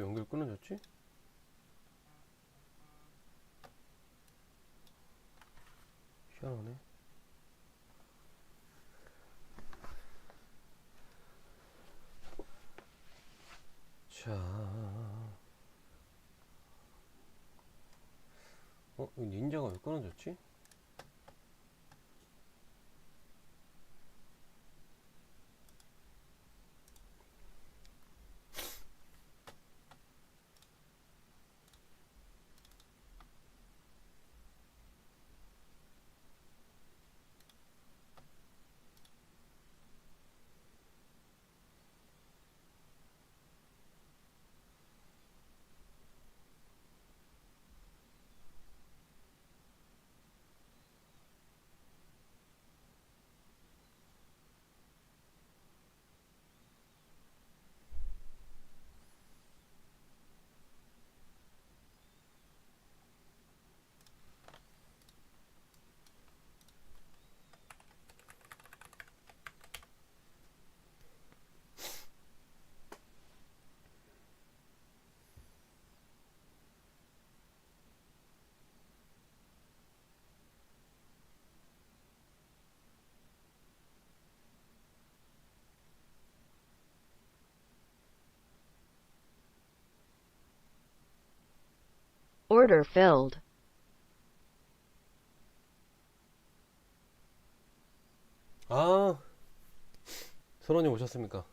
왜 연결 끊어졌지? 희한하네. 자, 어, 이 닌자가 왜 끊어졌지? Order filled. 아, 선원님 오셨습니까?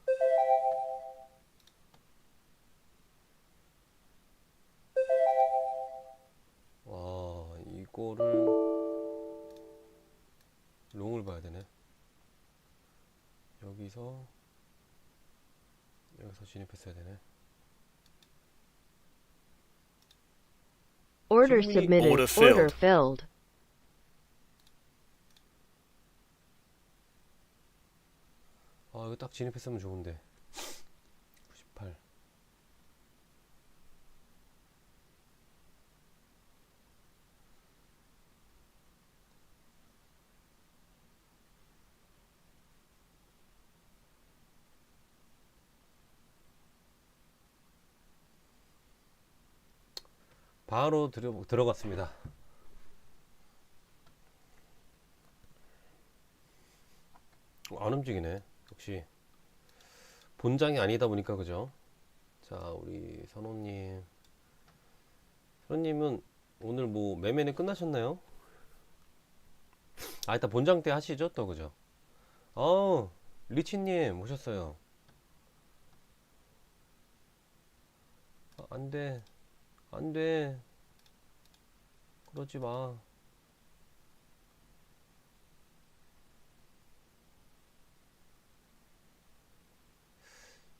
와, 이거를 롱을 봐야 되네. 여기서 여기서 진입했어야 되네. Order submitted. order filled. Order filled. 아, 이거 딱 진입했으면 좋은데. 바로 들어, 들어갔습니다. 어, 안 움직이네. 역시 본장이 아니다 보니까 그죠? 자, 우리 선호님. 선호님은 오늘 뭐 매매는 끝나셨나요? 아, 이따 본장 때 하시죠, 또 그죠? 어, 리치님 오셨어요. 아, 안 돼, 안 돼. 그러지 마.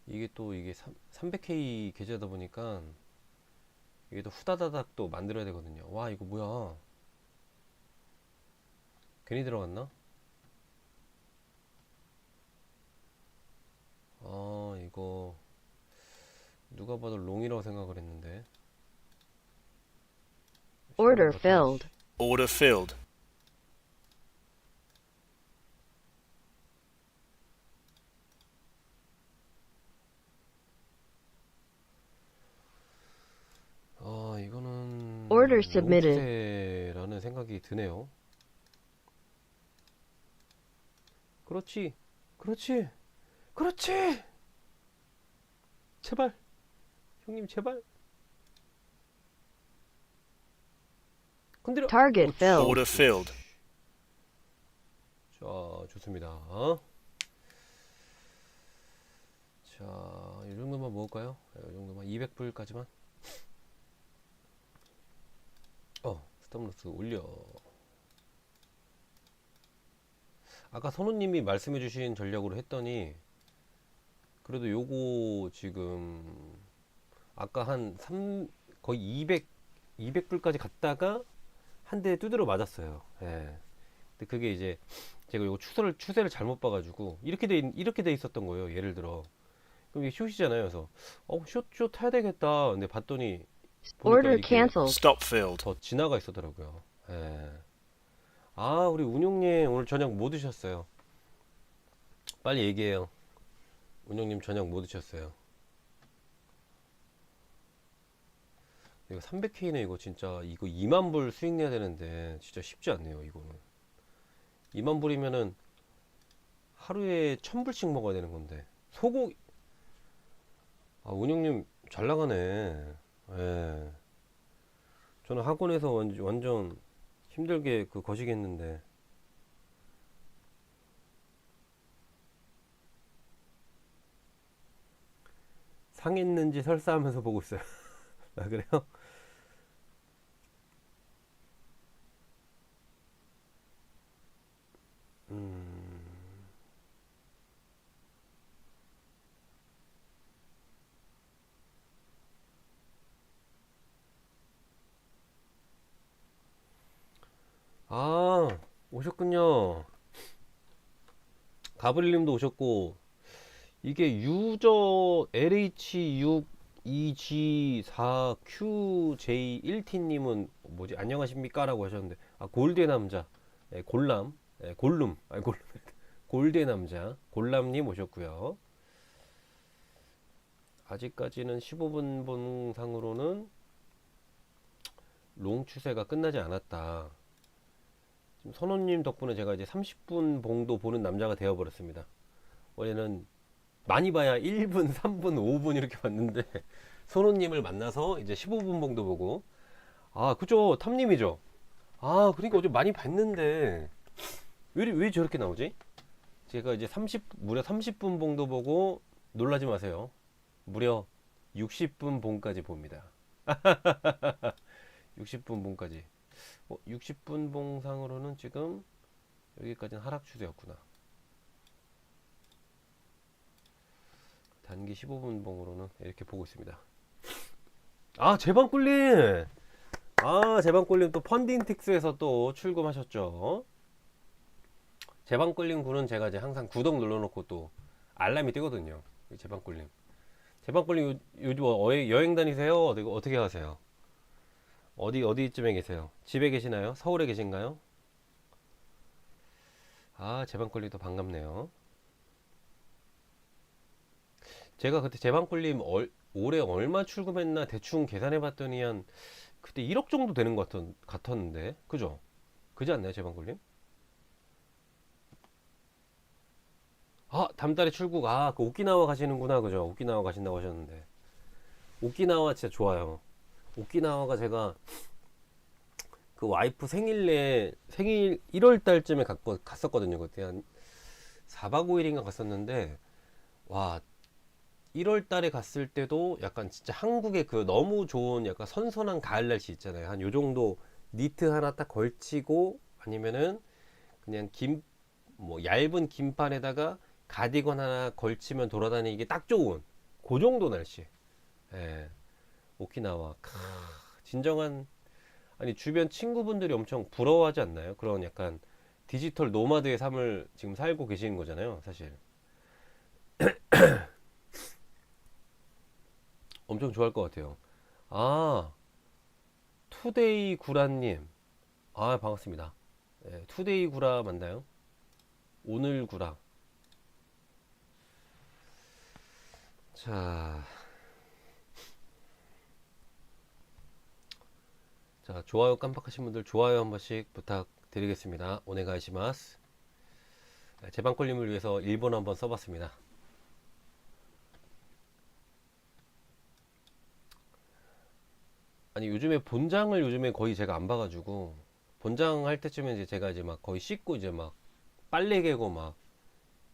이게 또 이게 300K 계좌다 보니까 이게 또 후다다닥 또 만들어야 되거든요. 와, 이거 뭐야? 괜히 들어갔나? 아, 이거 누가 봐도 롱이라고 생각을 했는데. Order filled. Order filled. 아, 이거는 Order submitted. 라는 생각이 드네요. 그렇지, 그렇지, 그렇지. 제발, 형님 제발. 건드려. Target 그렇지. filled. Order filled. 자, 좋습니다. 자, 이 정도만 먹을까요? 이 정도만 200불까지만. 어, 스탑로스 올려. 아까 선우님이 말씀해주신 전략으로 했더니 그래도 요거 지금 아까 한 3, 거의 200, 200불까지 갔다가 한 대 두드려 맞았어요. 예. 근데 그게 이제 제가 요거 추세를 추세를 잘못 봐가지고 이렇게 돼 있- 이렇게 돼 있었던 거예요. 예를 들어 그럼 이게 숏이잖아요. 그래서 어숏숏 타야 되겠다. 근데 봤더니 Order canceled. Stop filled. 더 지나가 있었더라고요. 예. 아 우리 운용님 오늘 저녁 뭐 드셨어요? 빨리 얘기해요. 운용님 저녁 뭐 드셨어요? 이거 300K네 이거 진짜. 이거 2만 불 수익 내야 되는데 진짜 쉽지 않네요 이거는. 2만 불이면은 하루에 1000불씩 먹어야 되는 건데. 소고기. 아 운영님 잘 나가네. 예. 저는 학원에서 완- 완전 힘들게 그 거시겠는데. 상했는지 설사하면서 보고 있어요. 아 그래요? 아, 오셨군요. 가브릴님도 오셨고, 이게 유저 LH62G4QJ1T님은 뭐지? 안녕하십니까? 라고 하셨는데, 아, 골드 남자, 예, 골람, 예, 골룸, 아, 골룸, 골드 남자, 골람님 오셨고요. 아직까지는 15분 본상으로는 롱 추세가 끝나지 않았다. 선호님 덕분에 제가 이제 30분 봉도 보는 남자가 되어버렸습니다. 원래는 많이 봐야 1분, 3분, 5분 이렇게 봤는데 선호님을 만나서 이제 15분 봉도 보고 아 그죠 탐님이죠. 아 그러니까 어제 많이 봤는데 왜, 왜 저렇게 나오지? 제가 이제 30 무려 30분 봉도 보고 놀라지 마세요. 무려 60분 봉까지 봅니다. 60분 봉까지. 어, 60분 봉상으로는 지금 여기까지는 하락 추세였구나. 단기 15분 봉으로는 이렇게 보고 있습니다. 아, 제방꿀님! 아, 제방꿀님 또 펀딩틱스에서 또 출금하셨죠. 제방꿀님 군은 제가 이제 항상 구독 눌러놓고 또 알람이 뜨거든요. 이 제방꿀님. 제방꿀님 요, 요즘 어, 여행 다니세요? 어떻게 하세요? 어디 어디쯤에 계세요? 집에 계시나요? 서울에 계신가요? 아, 제방꿀님도 반갑네요. 제가 그때 제방꿀님 얼, 올해 얼마 출금했나 대충 계산해 봤더니 한 그때 1억 정도 되는 것 같았, 같았는데 그죠? 그지 않나요, 제방꿀님? 아, 달에 출국. 아, 그 오키나와 가시는구나. 그죠? 오키나와 가신다고 하셨는데. 오키나와 진짜 좋아요. 오키나와가 제가 그 와이프 생일에 생일 1월 달쯤에 갔거, 갔었거든요. 그때 한 4박 5일인가 갔었는데 와 1월 달에 갔을 때도 약간 진짜 한국의 그 너무 좋은 약간 선선한 가을 날씨 있잖아요. 한 요 정도 니트 하나 딱 걸치고 아니면은 그냥 긴뭐 얇은 긴팔에다가 가디건 하나 걸치면 돌아다니기 딱 좋은 그 정도 날씨. 예. 오키나와 크, 진정한 아니 주변 친구분들이 엄청 부러워하지 않나요? 그런 약간 디지털 노마드의 삶을 지금 살고 계시는 거잖아요, 사실. 엄청 좋아할 것 같아요. 아, 투데이 구라님. 아, 반갑습니다. 예, 투데이 구라 맞나요? 오늘 구라. 자. 자, 좋아요 깜빡하신 분들 좋아요 한 번씩 부탁드리겠습니다. 오네가이시마스. 네, 제방콜님을 위해서 일본 한번 써봤습니다. 아니 요즘에 본장을 요즘에 거의 제가 안 봐가지고 본장 할 때쯤에 이제 제가 이제 막 거의 씻고 이제 막 빨래 개고 막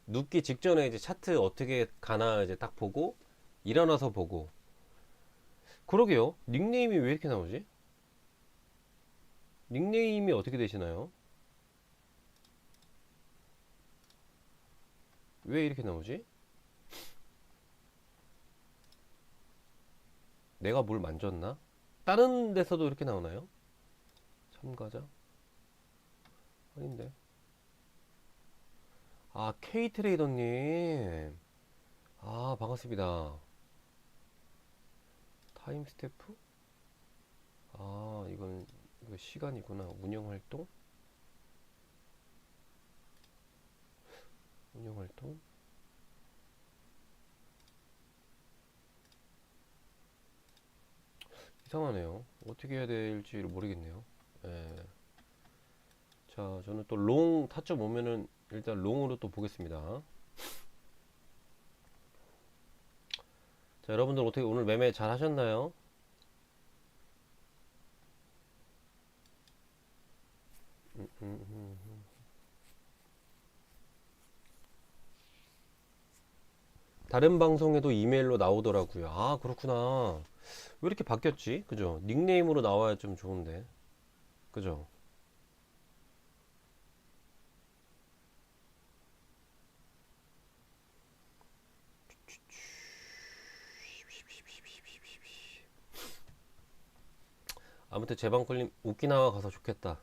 눕기 직전에 이제 차트 어떻게 가나 이제 딱 보고 일어나서 보고 그러게요 닉네임이 왜 이렇게 나오지? 닉네임이 어떻게 되시나요? 왜 이렇게 나오지? 내가 뭘 만졌나? 다른 데서도 이렇게 나오나요? 참가자? 아닌데. 아, K트레이더님. 아, 반갑습니다. 타임 스태프? 아, 이건, 이거 시간이구나. 운영 활동? 운영 활동? 이상하네요. 어떻게 해야 될지 모르겠네요. 예. 자, 저는 또 롱 타점 오면은 일단 롱으로 또 보겠습니다. 자, 여러분들 어떻게 오늘 매매 잘 하셨나요? 음, 음, 음, 음. 다른 방송에도 이메일로 나오더라고요. 아, 그렇구나. 왜 이렇게 바뀌었지? 그죠? 닉네임으로 나와야 좀 좋은데. 그죠? 아무튼 제방걸림 오키나와 가서 좋겠다.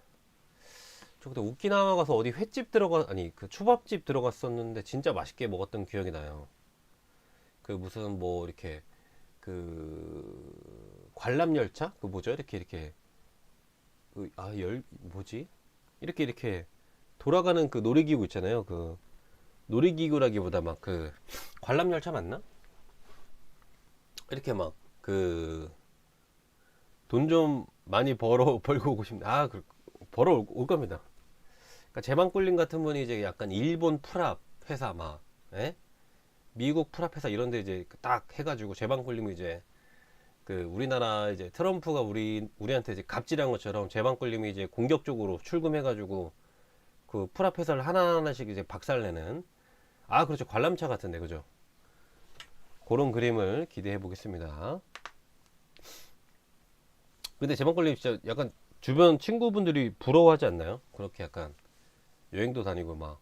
저 그때 오키나와 가서 어디 횟집 들어가 아니 그 초밥집 들어갔었는데 진짜 맛있게 먹었던 기억이 나요. 그 무슨 뭐 이렇게 그 관람 열차 그 뭐죠 이렇게 이렇게 그아열 뭐지 이렇게 이렇게 돌아가는 그 놀이기구 있잖아요. 그 놀이기구라기보다 막 그 관람 열차 맞나? 이렇게 막 그 돈 좀 많이 벌어 벌고 오고 싶네. 아, 그, 벌어 올, 올 겁니다. 그러니까 제방꿀님 같은 분이 이제 약간 일본 프랍 회사 막, 예? 미국 프랍 회사 이런 데 이제 딱 해가지고 제방꿀님이 이제 그 우리나라 이제 트럼프가 우리 우리한테 이제 갑질한 것처럼 제방꿀님이 이제 공격적으로 출금해가지고 그 프랍 회사를 하나하나씩 이제 박살내는 아 그렇죠 관람차 같은데 그죠? 그런 그림을 기대해 보겠습니다. 근데 제방걸님 진짜 약간 주변 친구분들이 부러워하지 않나요? 그렇게 약간 여행도 다니고 막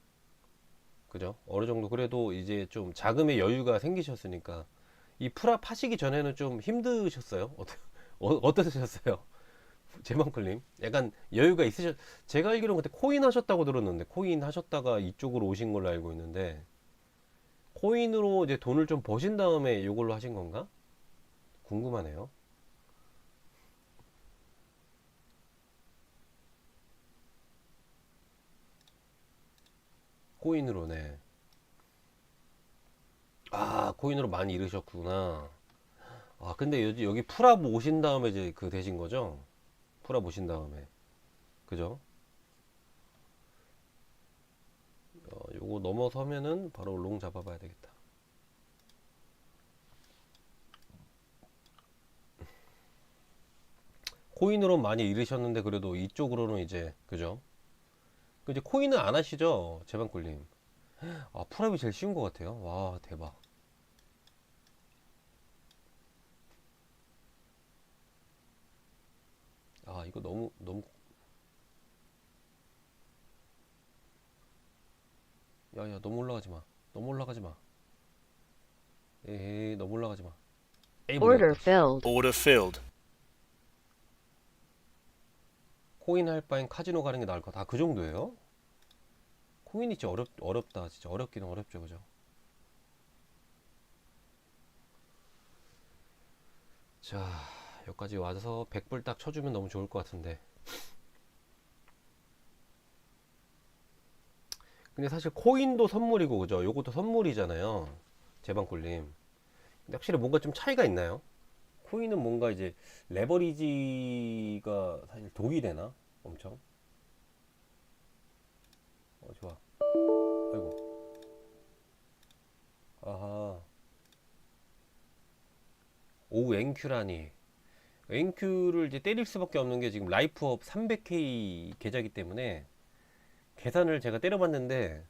그죠? 어느 정도 그래도 이제 좀 자금의 여유가 생기셨으니까 이 프랍 하시기 전에는 좀 힘드셨어요? 어떠, 어, 어떠셨어요? 제방걸님 약간 여유가 있으셨 제가 알기로는 그때 코인 하셨다고 들었는데 코인 하셨다가 이쪽으로 오신 걸로 알고 있는데 코인으로 이제 돈을 좀 버신 다음에 이걸로 하신 건가? 궁금하네요. 코인으로네. 아, 코인으로 많이 잃으셨구나. 아, 근데 여기, 여기 풀업 오신 다음에 이제 그 되신 거죠? 풀업 오신 다음에. 그죠? 어, 요거 넘어서면은 바로 롱 잡아봐야 되겠다. 코인으로 많이 잃으셨는데 그래도 이쪽으로는 이제 그죠? 그 이제 코인은 안 하시죠? 제방꿀님. 아, 풀업이 제일 쉬운 것 같아요. 와, 대박. 아, 이거 너무, 너무. 야, 야, 너무 올라가지 마. 너무 올라가지 마. 에이, 너무 올라가지 마. 에이, Order filled. Order filled. 코인 할 바엔 카지노 가는 게 나을 것 같아. 아, 그 정도예요? 코인이 진짜 어렵, 어렵다. 진짜 어렵기는 어렵죠. 그죠? 자, 여기까지 와서 100불 딱 쳐주면 너무 좋을 것 같은데. 근데 사실 코인도 선물이고, 그죠? 요것도 선물이잖아요. 제방꿀님. 근데 확실히 뭔가 좀 차이가 있나요? 코인은 뭔가 이제 레버리지가 사실 독이 되나? 엄청. 어, 좋아. 아이고. 아하. 오, NQ라니. NQ를 이제 때릴 수밖에 없는 게 지금 라이프업 300K 계좌이기 때문에 계산을 제가 때려봤는데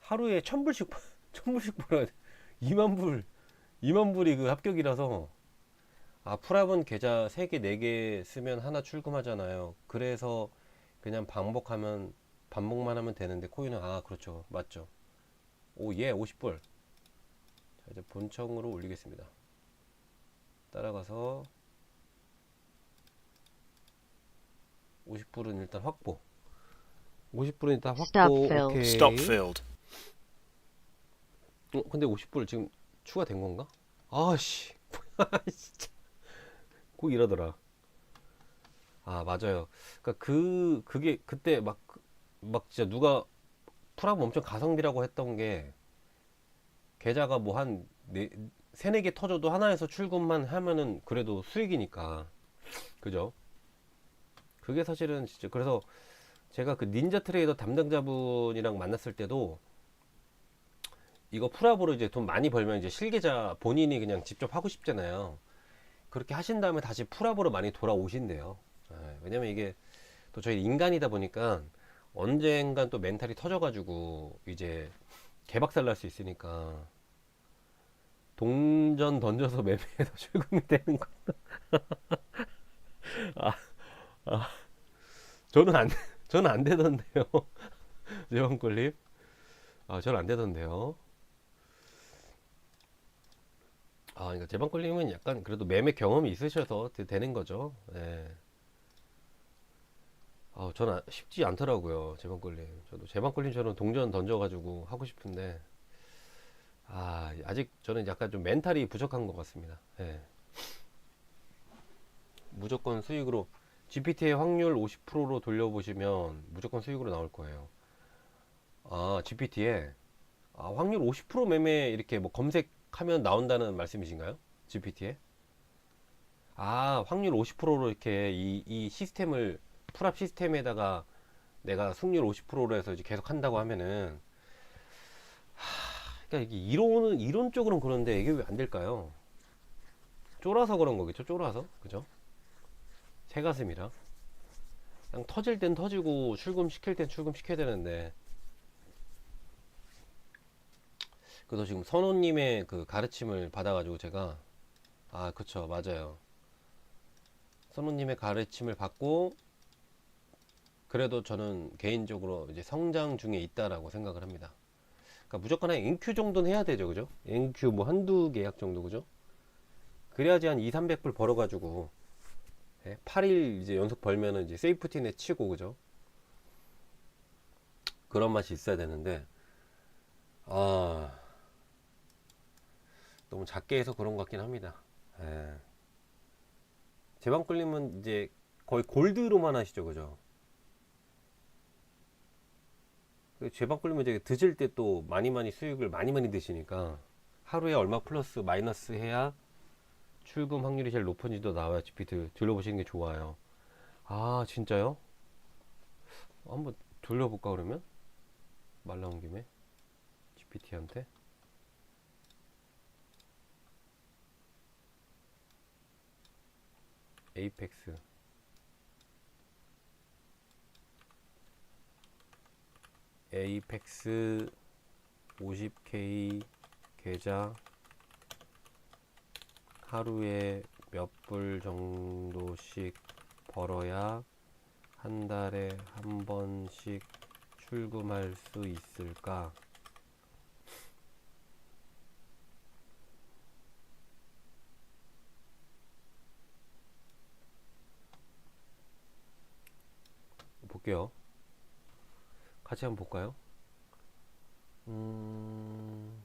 하루에 1000불씩, 1000불씩 벌어야 돼. 2만 불, 2만 불이 그 합격이라서 아, 풀업은 계좌 3개, 4개 쓰면 하나 출금하잖아요. 그래서 그냥 반복하면, 반복만 하면 되는데, 코인은, 아, 그렇죠. 맞죠. 오, 예, 50불. 자, 이제 본청으로 올리겠습니다. 따라가서, 50불은 일단 확보. 50불은 일단 Stop 확보. 오케이. Stop filled. 어, 근데 50불 지금 추가된 건가? 아씨, 진짜. 꼭 이러더라. 아, 맞아요. 그니까 그, 그게, 그때 막, 막 진짜 누가 풀업 엄청 가성비라고 했던 게, 계좌가 뭐 한, 네, 세네 개 터져도 하나에서 출금만 하면은 그래도 수익이니까. 그죠? 그게 사실은 진짜 그래서 제가 그 닌자 트레이더 담당자분이랑 만났을 때도 이거 풀업으로 이제 돈 많이 벌면 이제 실계자 본인이 그냥 직접 하고 싶잖아요. 그렇게 하신 다음에 다시 풀업으로 많이 돌아오신대요. 예, 왜냐면 이게 또 저희 인간이다 보니까 언젠간 또 멘탈이 터져가지고 이제 개박살 날 수 있으니까 동전 던져서 매매해서 출금이 되는 거. 아, 아, 저는 안, 저는 안 되던데요. 제왕꿀님. 아, 저는 안 되던데요. 아, 그러니까 제방꿀님은 약간 그래도 매매 경험이 있으셔서 되- 되는 거죠. 예. 아, 저는 아- 쉽지 않더라고요, 제방꿀님. 저도 제방꿀님처럼 동전 던져가지고 하고 싶은데, 아, 아직 저는 약간 좀 멘탈이 부족한 것 같습니다. 예. 무조건 수익으로 GPT의 확률 50%로 돌려보시면 무조건 수익으로 나올 거예요. 아, GPT에 아, 확률 50% 매매 이렇게 뭐 검색 하면 나온다는 말씀이신가요? GPT에? 아, 확률 50%로 이렇게 이, 이 시스템을 풀업 시스템에다가 내가 승률 50%로 해서 이제 계속 한다고 하면은 하, 그러니까 이게 이론은 이론적으로는 그런데 이게 왜 안 될까요? 쫄아서 그런 거겠죠? 쫄아서 그죠? 새 가슴이라 그냥 터질 땐 터지고 출금 시킬 땐 출금 시켜야 되는데 그래서 지금 선호님의 그 가르침을 받아가지고 제가 아 그쵸 맞아요 선호님의 가르침을 받고 그래도 저는 개인적으로 이제 성장 중에 있다라고 생각을 합니다. 그러니까 무조건 한 인큐 정도는 해야 되죠, 그죠? 인큐 뭐 한두 계약 정도, 그죠? 그래야지 한 2, 300불 벌어가지고 예, 8일 이제 연속 벌면은 이제 세이프티넷 치고, 그죠? 그런 맛이 있어야 되는데 아 너무 작게 해서 그런 것 같긴 합니다. 예. 제방꿀님은 이제 거의 골드로만 하시죠, 그죠? 그 제방꿀님은 이제 드실 때 또 많이 많이 수익을 많이 많이 드시니까 하루에 얼마 플러스 마이너스 해야 출금 확률이 제일 높은지도 나와요. GPT 들려보시는 게 좋아요. 아 진짜요? 한번 돌려볼까 그러면? 말 나온 김에 GPT한테 에이펙스 에이펙스 50K 계좌 하루에 몇 불 정도씩 벌어야 한 달에 한 번씩 출금할 수 있을까? 볼게요. 같이 한번 볼까요? 음...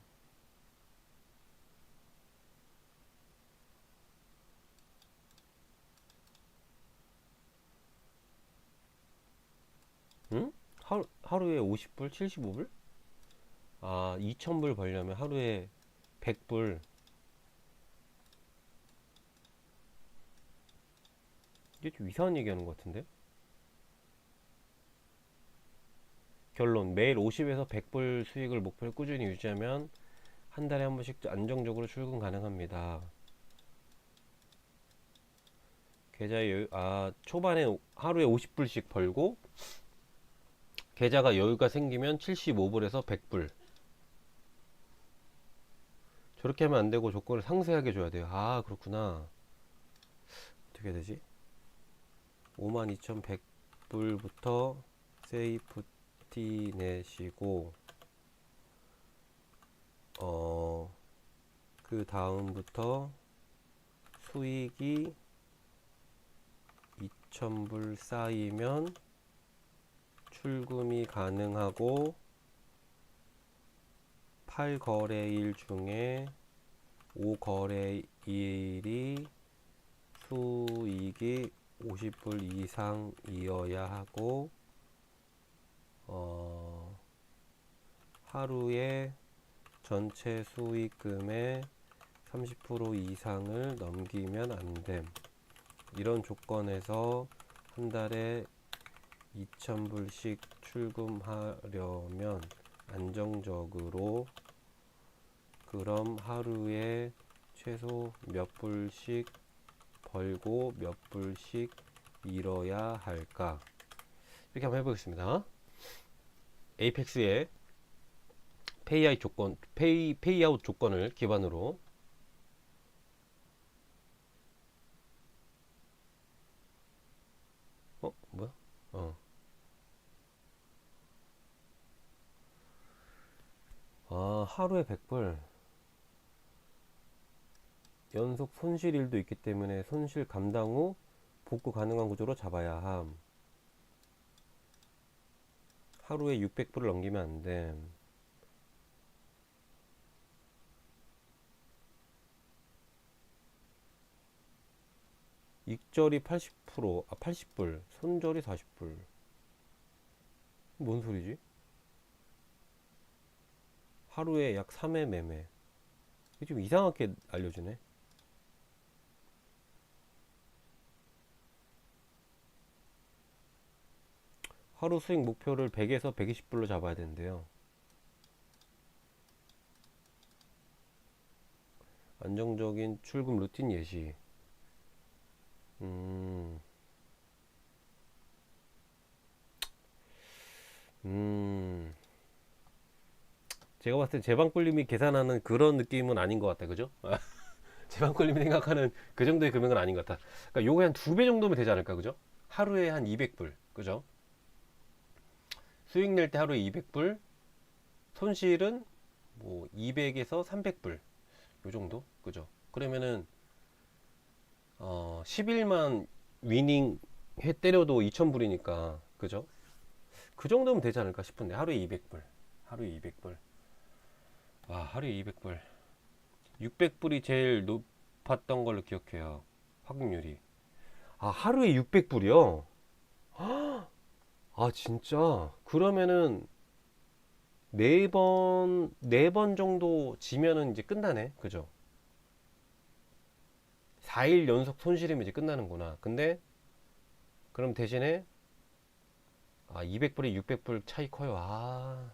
응? 하루, 하루에 50불? 75불? 아, 2000불 벌려면 하루에 100불. 이게 좀 이상한 얘기 하는 것 같은데? 결론 매일 50에서 100불 수익을 목표로 꾸준히 유지하면 한 달에 한 번씩 안정적으로 출금 가능합니다. 여유, 아 초반에 오- 하루에 50불씩 벌고 계좌가 여유가 생기면 75불에서 100불 저렇게 하면 안 되고 조건을 상세하게 줘야 돼요. 아 그렇구나. 어떻게 되지? 52,100불부터 세이프 티 내시고 어, 그 다음부터 수익이 2,000불 쌓이면 출금이 가능하고 8거래일 중에 5거래일이 수익이 50불 이상이어야 하고 어, 하루에 전체 수익금의 30% 이상을 넘기면 안 됨. 이런 조건에서 한 달에 2,000불씩 출금하려면 안정적으로 그럼 하루에 최소 몇 불씩 벌고 몇 불씩 잃어야 할까? 이렇게 한번 해보겠습니다. 에이펙스의 페이아웃 조건, 페이, 페이아웃 조건을 기반으로 어, 뭐야? 어. 아, 하루에 100불. 연속 손실 일도 있기 때문에 손실 감당 후 복구 가능한 구조로 잡아야 함. 하루에 600불을 넘기면 안 됨. 익절이 80%, 아 80불, 손절이 40불. 뭔 소리지? 하루에 약 3회 매매. 이게 좀 이상하게 알려주네. 하루 수익 목표를 100에서 120불로 잡아야 된대요. 안정적인 출금 루틴 예시. 음. 음. 제가 봤을 때 제방꿀님이 계산하는 그런 느낌은 아닌 것 같다. 그죠? 제방꿀님이 생각하는 그 정도의 금액은 아닌 것 같다. 그러니까 요게 한 두 배 정도면 되지 않을까? 그죠? 하루에 한 200불. 그죠? 수익 낼 때 하루에 200불, 손실은 뭐 200에서 300불 요 정도, 그죠? 그러면은 어 10일만 위닝 해 때려도 2,000불이니까, 그죠? 그 정도면 되지 않을까 싶은데 하루에 200불, 하루에 200불, 와 하루에 200불, 600불이 제일 높았던 걸로 기억해요, 확률이. 아 하루에 600불이요? 아, 진짜? 그러면은 네 번, 네 번 정도 지면은 이제 끝나네. 그죠? 4일 연속 손실이면 이제 끝나는구나. 근데 그럼 대신에 아, 200불이 600불 차이 커요. 아.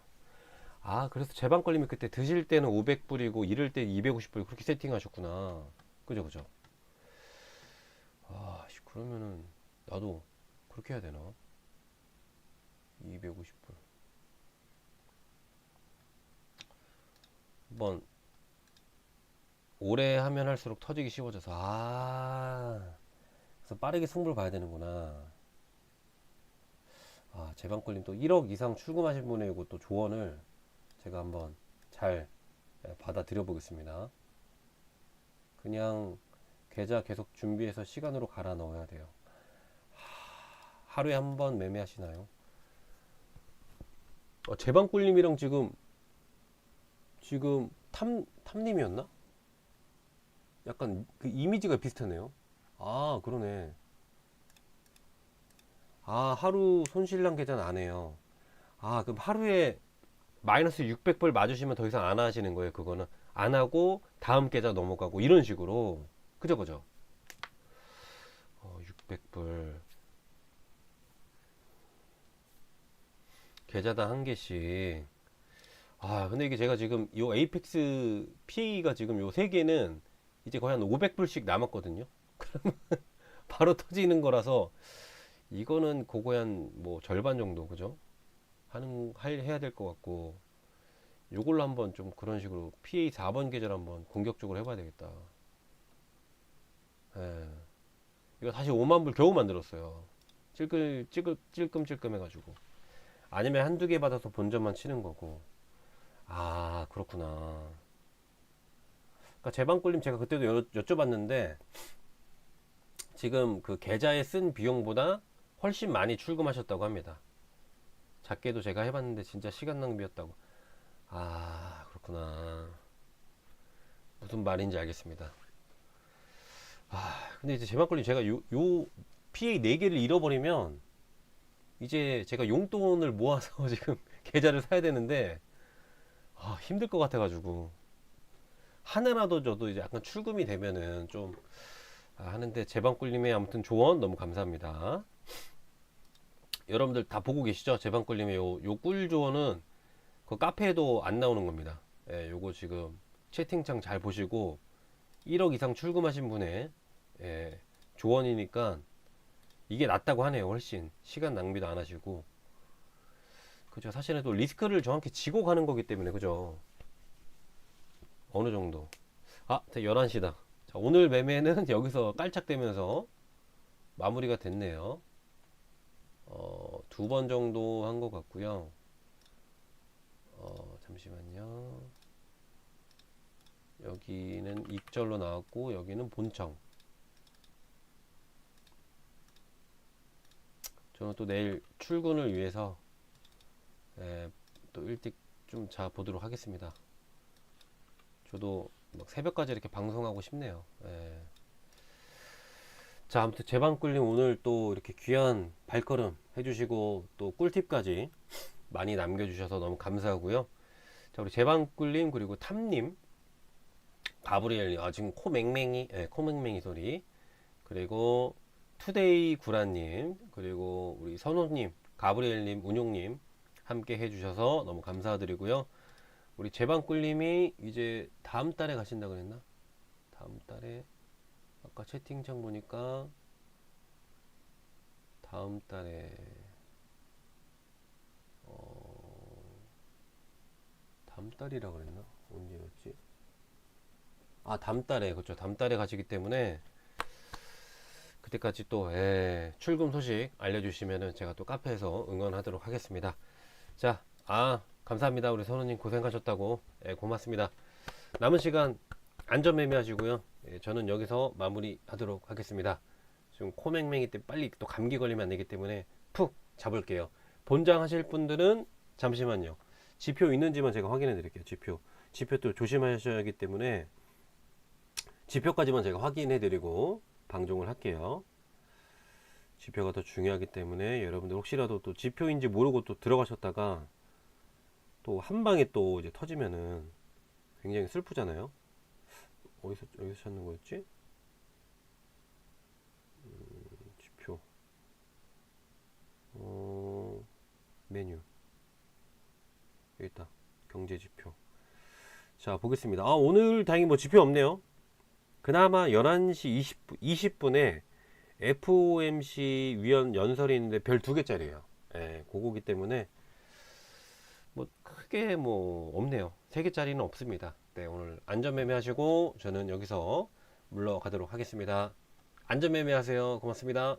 아, 그래서 제방걸림이 그때 드실 때는 500불이고 잃을 때 250불 그렇게 세팅하셨구나. 그죠, 그죠? 아, 씨, 그러면은 나도 그렇게 해야 되나? 250불. 한번 오래 하면 할수록 터지기 쉬워져서 아 그래서 빠르게 승부를 봐야 되는구나. 아 제방걸림 또 1억 이상 출금하신 분의 이거 또 조언을 제가 한번 잘 예, 받아들여 보겠습니다. 그냥 계좌 계속 준비해서 시간으로 갈아 넣어야 돼요. 하, 하루에 한 번 매매하시나요? 어, 제방꿀님이랑 지금 지금 탐 탐님이었나? 약간 그 이미지가 비슷하네요. 아 그러네. 아 하루 손실난 계산 안 해요. 아 그럼 하루에 마이너스 600불 맞으시면 더 이상 안 하시는 거예요. 그거는 안 하고 다음 계좌 넘어가고 이런 식으로 그죠 그죠? 어, 600불 계좌당 한 개씩. 아, 근데 이게 제가 지금 요 에이펙스 PA가 지금 요 세 개는 이제 거의 한 500불씩 남았거든요. 그러면 바로 터지는 거라서 이거는 그거의 한뭐 절반 정도, 그죠? 하는, 할, 해야 될 것 같고 요걸로 한번 좀 그런 식으로 PA 4번 계절 한번 공격적으로 해봐야 되겠다. 예. 이거 다시 5만 불 겨우 만들었어요. 찔끔, 찔끔, 찔끔찔끔 해가지고. 아니면 한두 개 받아서 본전만 치는 거고. 아, 그렇구나. 그러니까 제방꿀님 제가 그때도 여, 여쭤봤는데 지금 그 계좌에 쓴 비용보다 훨씬 많이 출금하셨다고 합니다. 작게도 제가 해봤는데 진짜 시간 낭비였다고. 아, 그렇구나. 무슨 말인지 알겠습니다. 아, 근데 이제 제방꿀님 제가 요, 요 PA 4개를 잃어버리면 이제 제가 용돈을 모아서 지금 계좌를 사야 되는데 아, 힘들 것 같아가지고 하나라도 저도 이제 약간 출금이 되면은 좀 아, 하는데 제방꿀님의 아무튼 조언 너무 감사합니다. 여러분들 다 보고 계시죠? 제방꿀님의 요, 요 꿀 조언은 그 카페에도 안 나오는 겁니다. 예, 요거 지금 채팅창 잘 보시고 1억 이상 출금하신 분의 예, 조언이니까 이게 낫다고 하네요. 훨씬 시간 낭비도 안 하시고 그죠? 사실은 또 리스크를 정확히 지고 가는 거기 때문에 그죠? 어느 정도 아, 11시다. 자, 오늘 매매는 여기서 깔짝대면서 마무리가 됐네요. 어, 두 번 정도 한 것 같고요. 어, 잠시만요. 여기는 입절로 나왔고 여기는 본청. 저는 또 내일 출근을 위해서 예, 또 일찍 좀 자 보도록 하겠습니다. 저도 막 새벽까지 이렇게 방송하고 싶네요. 예. 자, 아무튼 제방꿀님 오늘 또 이렇게 귀한 발걸음 해주시고 또 꿀팁까지 많이 남겨주셔서 너무 감사하고요. 자, 우리 제방꿀님 그리고 탐님, 가브리엘님, 아 지금 코 맹맹이, 예, 코 맹맹이 소리. 그리고 투데이 구라님, 그리고 우리 선호님, 가브리엘님, 운용님 함께 해주셔서 너무 감사드리고요. 우리 제방꿀님이 이제 다음 달에 가신다 그랬나? 다음 달에 아까 채팅창 보니까 다음 달에 어 다음 달이라 그랬나? 언제였지? 아 다음 달에 그렇죠. 다음 달에 가시기 때문에 그때까지 또 예, 출금 소식 알려주시면은 제가 또 카페에서 응원하도록 하겠습니다. 자, 아 감사합니다. 우리 선우님 고생하셨다고 예, 고맙습니다. 남은 시간 안전 매매하시고요. 예, 저는 여기서 마무리하도록 하겠습니다. 지금 코맹맹이 때 빨리 또 감기 걸리면 안 되기 때문에 푹 잡을게요. 본장 하실 분들은 잠시만요. 지표 있는지만 제가 확인해 드릴게요. 지표. 지표 또 조심하셔야 하기 때문에 지표까지만 제가 확인해 드리고 방송을 할게요. 지표가 더 중요하기 때문에 여러분들 혹시라도 또 지표인지 모르고 또 들어가셨다가 또 한 방에 또 이제 터지면은 굉장히 슬프잖아요. 어디서 여기서 찾는 거였지? 음, 지표. 어, 메뉴. 여기 있다. 경제 지표. 자, 보겠습니다. 아, 오늘 다행히 뭐 지표 없네요. 그나마 11시 20분, 20분에 FOMC 위원 연설이 있는데 별 두 개짜리예요. 예, 그거기 때문에 뭐 크게 뭐 없네요. 세 개짜리는 없습니다. 네, 오늘 안전매매 하시고 저는 여기서 물러가도록 하겠습니다. 안전매매 하세요. 고맙습니다.